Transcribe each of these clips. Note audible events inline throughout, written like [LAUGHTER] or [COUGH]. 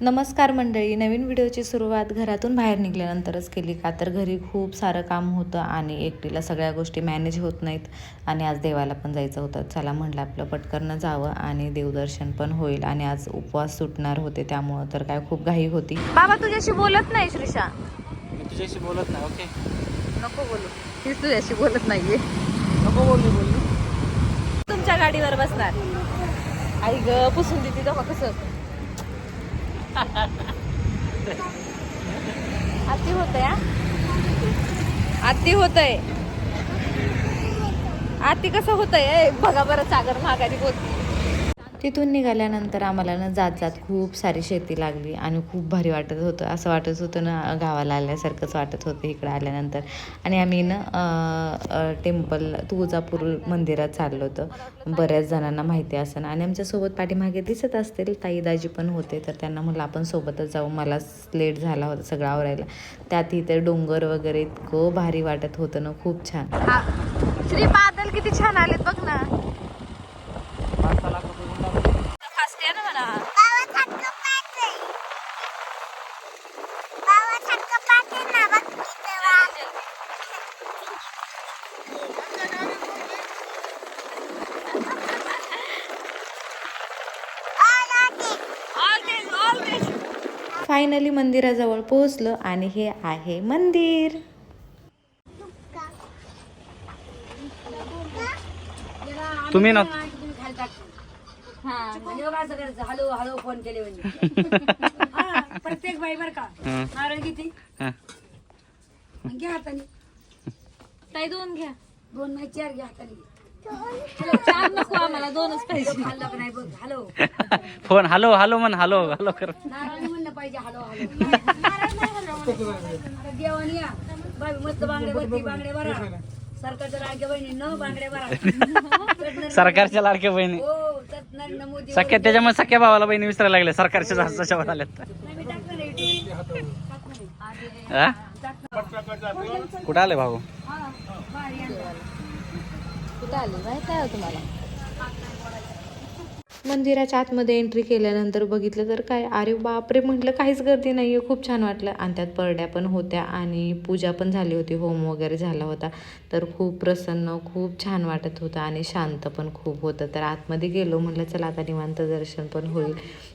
नमस्कार मंडळी नवीन व्हिडिओची सुरुवात घरातून बाहेर निघाल्यानंतरच केली का? तर घरी खूप सारं काम होतं आणि एकटीला सगळ्या गोष्टी मॅनेज होत नाहीत आणि आज देवाला पण जायचं होतं. चला म्हटलं आपलं पटकरनं जावं आणि देवदर्शन पण होईल आणि आज उपवास सुटणार होते त्यामुळं तर काय खूप घाई होती. बाबा तुझ्याशी बोलत नाही श्रीषा तुझ्याशी बोलत नाही ओके. नको बोलू. तीच तुझ्याशी बोलत नाहीये. नको बोलू बोलू. तुमच्या गाडीवर बसणार. आई ग पुसून देते तेव्हा कसं? आती होतंय आत्ती आती आहे आत्ती कसं होतंय? आहे बघा बरं सागर महागारी बोलते तिथून निघाल्यानंतर आम्हाला ना जात जात खूप सारी शेती लागली आणि खूप भारी वाटत होतं. असं वाटत होतं ना गावाला आल्यासारखंच वाटत होतं इकडं आल्यानंतर. आणि आम्ही ना टेम्पल तुळजापूर मंदिरात चाललो होतं. बऱ्याच जणांना माहिती असं आणि आमच्यासोबत पाठीमागे दिसत असतील ताई दाजी पण होते. तर त्यांना म्हटलं आपण सोबतच जाऊ. मला लेट झाला होता सगळं आवरायला. त्यात इथे डोंगर वगैरे इतकं भारी वाटत होतं ना खूप छान. श्री बादल किती छान आलेत बघ ना फास्ट आहे ना म्हणा बाबासारखं पाहते बाबासारखं पाहते ना बघ तिथं वाघ. आला ते. फायनली मंदिराजवळ पोहोचलो आणि हे आहे मंदिर. तुम्ही ना हॅलो हॅलो फोन केले म्हणजे. [LAUGHS] हा, प्रत्येक बाई बर का? हं, नारळ किती? हं. घ्या हाताने. ताई दोन घ्या. दोन नाही चार घ्या हाताने. चार नको आम्हाला दोनच पाहिजे. [LAUGHS] खाल्लं का नाही बघ हॅलो. [LAUGHS] फोन हॅलो हॅलो म्हण हॅलो हॅलो कर. पाहिजे हॅलो [LAUGHS] हॅलो आता देवानी या. बाई मस्त बांगडे भरती बांगडे भरा. सरकारच्या लाडक्या बहिणी न बांगडे भरा. चटणार- [LAUGHS] सरकारच्या लाडक्या बहिणी. हो सख्या त्याच्यामुळे सख्या भावाला बहिणी विसरायला लागल्या. सरकारच्या आल्यात. YouTube. हा? कुठं आले भाऊ? हा. कुठं आली? माहीत आहे तुम्हाला. मंदिराच्या आतमध्ये एंट्री केल्यानंतर बघितलं तर काय अरे बापरे म्हटलं काहीच गर्दी नाही आहे खूप छान वाटलं. आणि त्यात परड्या पण होत्या आणि पूजा पण झाली होती होम वगैरे झाला होता. तर खूप प्रसन्न खूप छान वाटत होतं आणि शांत पण खूप होतं. तर आतमध्ये गेलो म्हटलं चला आता निवांत दर्शन पण होईल.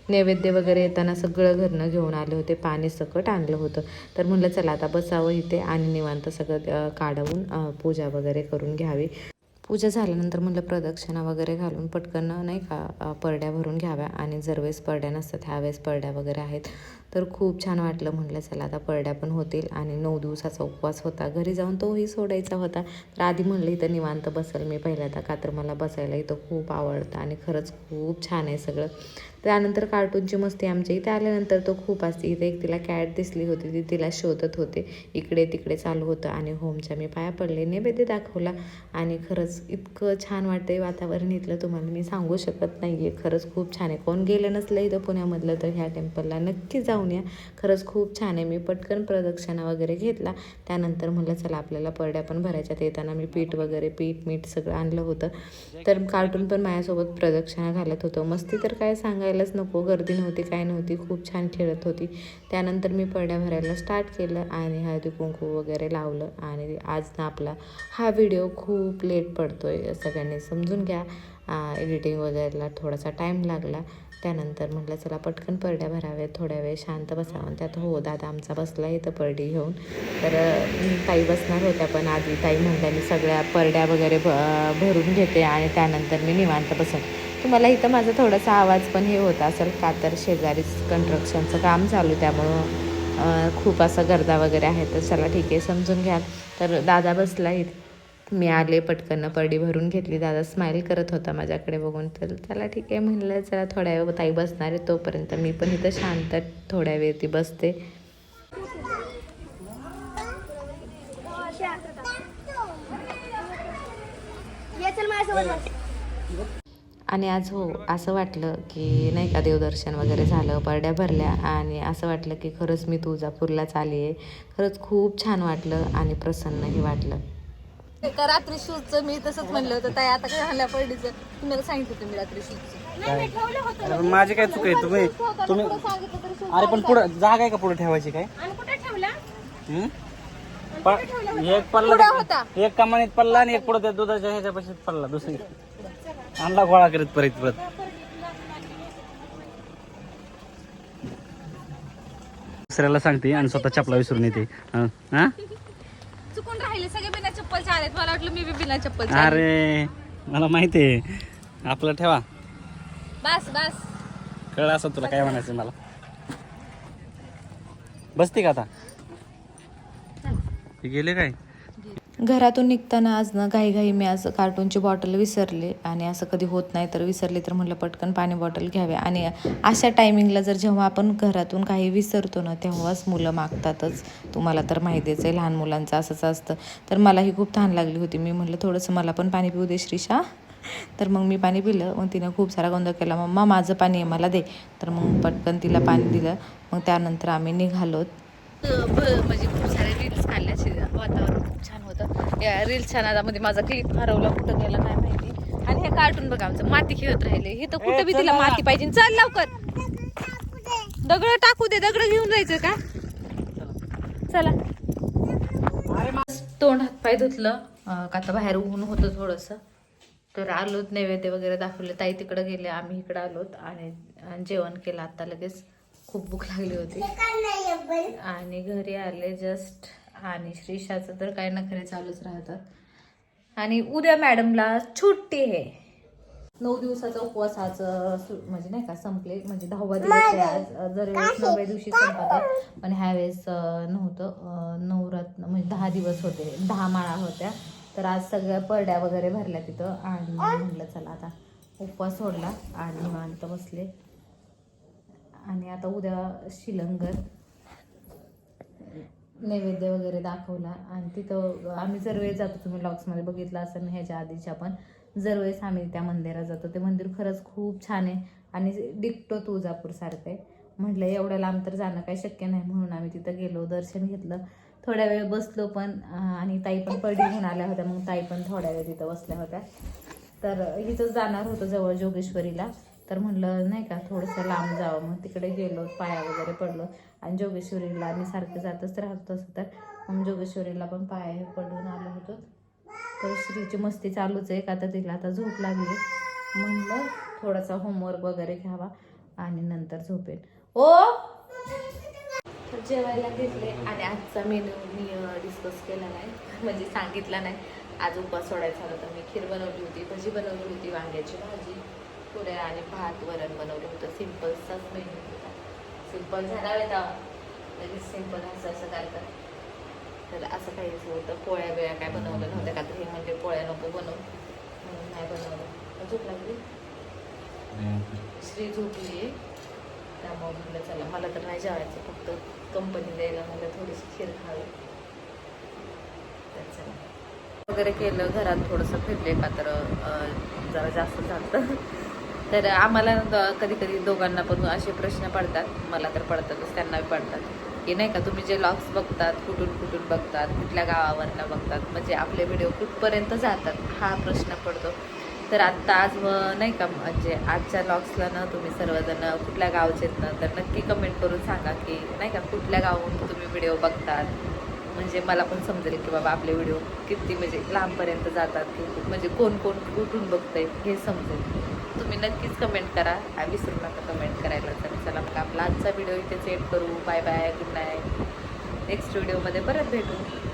नैवेद्य वगैरे येताना सगळं घरनं घेऊन आले होते पाणी सकट आणलं होतं. तर म्हटलं चला आता बसावं इथे आणि निवांत सगळं काढवून पूजा वगैरे करून घ्यावी. पूजा झाल्यानंतर म्हटलं प्रदक्षिणा वगैरे घालून पटकन नाही का परड्या भरून घ्याव्या. आणि जर वेळेस परड्या नसतात ह्यावेळेस परड्या वगैरे आहेत. तर खूप छान वाटलं म्हटलं चला आता परड्या पण होतील आणि नऊ दिवसाचा उपवास होता. घरी जाऊन तोही सोडायचा होता. तर आधी म्हणलं इथं निवांत बसेल मी. पहिल्यांदा का तर मला बसायला इथं खूप आवडतं आणि खरंच खूप छान आहे सगळं. त्यानंतर कार्टूनची मस्ती आमच्या इथे आल्यानंतर तो खूप असते. इथे एक तिला कॅट दिसली होती. ती तिला शोधत होते. इकडे तिकडे चालू होतं आणि होमच्या मी पाया पडले. नैवेद्य दाखवला. आणि खरंच इतकं छान वाटतंय वातावरण इथलं. तुम्हाला मी सांगू शकत नाही आहे खरंच खूप छान आहे. कोण गेलं नसलं इथं पुण्यामधलं तर ह्या टेम्पलला नक्की जाऊन या खरंच खूप छान आहे. मी पटकन प्रदक्षिणा वगैरे घेतला. त्यानंतर म्हणलं चला आपल्याला परड्या पण भरायच्यात. येताना मी पीठ वगैरे पीठ मीठ सगळं आणलं होतं. तर कार्टून पण माझ्यासोबत प्रदक्षिणा घालत होतं. मस्ती तर काय सांगायलाच नको. गर्दी नव्हती काय नव्हती. खूप छान खेळत होती. त्यानंतर मी परड्या भरायला स्टार्ट केलं आणि हळदी कुंकू वगैरे लावलं. आणि आज ना आपला हा व्हिडिओ खूप लेट पडतो आहे सगळ्यांनी समजून घ्या. एडिटिंग वगैरेला थोडासा टाईम लागला. त्यानंतर म्हटलं चला पटकन परड्या भराव्यात थोड्या वेळ शांत बसावं. त्यात हो दादा आमचा बसला इथं परडी घेऊन. तर ताई बसणार होत्या पण आधी ताई म्हटल्या मी सगळ्या परड्या वगैरे भ भरून घेते आणि त्यानंतर मी निवांत बसेन. तुम्हाला इथं माझा थोडासा आवाज पण हे होता असेल का तर शेजारीच कन्स्ट्रक्शनचं काम चालू त्यामुळं खूप असं गर्दा वगैरे आहे. तर चला ठीक आहे समजून घ्या तर दादा बसला इथे. मी आले पटकन परडी भरून घेतली. दादा स्माईल करत होता माझ्याकडे बघून. तर त्याला ठीक आहे म्हणलं चला थोड्या वेळ ताई बसणार आहे तोपर्यंत. मी पण इथं शांत थोड्या वेळ ती बसते. आणि आज हो असं वाटलं की नाही का देवदर्शन वगैरे झालं परड्या भरल्या. आणि असं वाटलं की खरंच मी तुळजापूरलाच आली आहे. खरंच खूप छान वाटलं आणि प्रसन्नही वाटलं. का रात्री शूजचं मी तसंच म्हणलं होतं ताई आता काय झालं पडलीचं तुम्हाला सांगितलं होतं मी रात्री शूजचं अरे पण माझी काय चूक आहे? तुम्ही तुम्ही अरे पण पुढे जागा आहे का पुढे ठेवायची काय? आणि कुठे ठेवला? हं? प- एक पल्ला एक कमानीत पल्ला आणि एक पुढे त्या दुधाच्या ह्याच्यापाशी पल्ला दुसरी आणला गोळा करीत परत परत. दुसऱ्याला सांगते आणि स्वतः चपला विसरून येते. हं? हा? चुकून राहिले सगळे चप्पलचे आलेत मला वाटलं मी बी बिना चप्पल अरे मला माहिती आहे. आपलं ठेवा. बस बस. कळलं असं तुला काय म्हणायचं मला? बसते का आता? गेले काय? घरातून निघताना आज ना घाईघाई मी आज कार्टूनची बॉटल विसरले आणि असं कधी होत नाही तर विसरले तर म्हटलं पटकन पाणी बॉटल घ्यावे. आणि अशा टायमिंगला जर जेव्हा आपण घरातून काही विसरतो ना तेव्हाच मुलं मागतातच. तुम्हाला तर माहितीच आहे लहान मुलांचं असंच असतं. तर मलाही खूप तहान लागली होती. मी म्हटलं थोडंसं मला पण पाणी पिऊ दे श्रीशा. तर मग मी पाणी पिलं. मग तिनं खूप सारा गोंधळ केला. मम्मा माझं पाणी आहे मला दे. तर मग पटकन तिला पाणी दिलं. मग त्यानंतर आम्ही निघालो म्हणजे खूप सारे रील्स काढल्याचे वातावरण खूप छान होतं. या रील्सच्या नादामध्ये माझा क्लिप हरवला कुठं गेला नाही माहिती. आणि हे कार्टून बघा आमचं माती खेळत राहिले. हे तर कुठं बी तिला माती पाहिजे. चल लवकर. दगड टाकू दे दगड घेऊन जायचं का? चला. तोंड हात पाय धुतलं. का तर बाहेर ऊन होतं थोडंसं. तर आलोत नैवेद्य वगैरे दाखवले. ताई तिकडे गेले आम्ही इकडे आलोत. आणि आणि जेवण केलं. आता लगेच खूप भूक लागली होती. आणि घरी आले जस्ट आणि श्रीशाचं तर काय नखरे चालूच राहतात. आणि उद्या मॅडमला सुट्टी आहे. नऊ दिवसाचा उपवासाचं सु- म्हणजे नाही का संपले म्हणजे दहावा दिवस आज. दरवेळेस नवव्या दिवशी संपतात. पण ह्यावेळेस नव्हतं नवरात्र म्हणजे दहा दिवस होते दहा माळा होत्या. तर आज सगळ्या परड्या वगैरे भरल्या तिथं. आणि म्हटलं चला आता उपवास सोडला आणि निवांत बसले. आणि आता उद्या शिलंगर. नैवेद्य वगैरे दाखवला. आणि तिथं आम्ही जर वेळेस जातो तुम्ही ब्लॉग्समध्ये बघितलं असं ह्याच्या आधीच्या पण जर वेळेस आम्ही त्या मंदिरात जातो ते मंदिर खरंच खूप छान आहे. आणि डिकटो तुळजापूरसारखं आहे. म्हटलं एवढ्या लांब तर जाणं काही शक्य नाही. म्हणून आम्ही तिथं गेलो दर्शन घेतलं. थोड्या वेळ बसलो पण आणि ताई पण पडली घेऊन आल्या होत्या. मग ताई पण थोड्या वेळ तिथं बसल्या होत्या. तर इथंच जाणार होतं जवळ जोगेश्वरीला. तर म्हणलं नाही का थोडंसं लांब जावं. मग तिकडे गेलो पाया वगैरे पडलो. आणि जोगेश्वरीला आम्ही सारखं जातच राहतो असं तर. मग जोगेश्वरीला पण पाया हे पडून आलो होतो. तर श्रीची मस्ती चालूच आहे का तर तिला आता झोप लागली म्हणलं थोडासा होमवर्क वगैरे घ्यावा आणि नंतर झोपेन. ओ! तर जेवायला घेतले आणि आजचा मेनू मी डिस्कस केला नाही म्हणजे सांगितला नाही. आज उपवास सोडायचा होता. तर मी खीर बनवली होती भजी बनवली होती वांग्याची भाजी. पुऱ्या आणि भात वरण बनवलं होतं. सिम्पलचाच मेनू होता. सिंपल झाला होता लगेच सिंपल असं असं करतात. तर असं काहीच होतं पोळ्या बिळ्या काय बनवलं नव्हत्या का तर हे म्हणजे पोळ्या नको बनवू. म्हणून नाही बनवलं. झोप लागली श्री झोपली. त्यामुळे म्हटलं चला मला तर नाही जेवायचं. फक्त कंपनी द्यायला मला थोडीशी खीर खावी. तर चला. वगैरे केलं. घरात थोडंसं फिरले का तर जरा जास्त झालं. तर आम्हाला कधी कधी दोघांना पण असे प्रश्न पडतात. मला तर पडतातच त्यांना पडतात. की नाही का तुम्ही जे लॉग्स बघतात कुठून कुठून बघतात कुठल्या गावावरनं बघतात म्हणजे आपले व्हिडिओ कुठपर्यंत जातात हा प्रश्न पडतो. तर आत्ता आज व- नाही का म्हणजे आजच्या लॉग्सला ना तुम्ही सर्वजण कुठल्या गावचे आहेत ना तर नक्की कमेंट करून सांगा की नाही का कुठल्या गावाहून तुम्ही व्हिडिओ बघतात. म्हणजे मला पण समजेल की बाबा आपले व्हिडिओ किती म्हणजे लांबपर्यंत जातात की म्हणजे कोण कोण कुठून बघतंय हे समजेल. तुम्ही नक्कीच कमेंट करा. आणि विसरू नका कमेंट करायला. तर चला मग आपला आजचा व्हिडिओ इथे सेट करू. Bye bye good night next व्हिडिओमध्ये परत भेटू.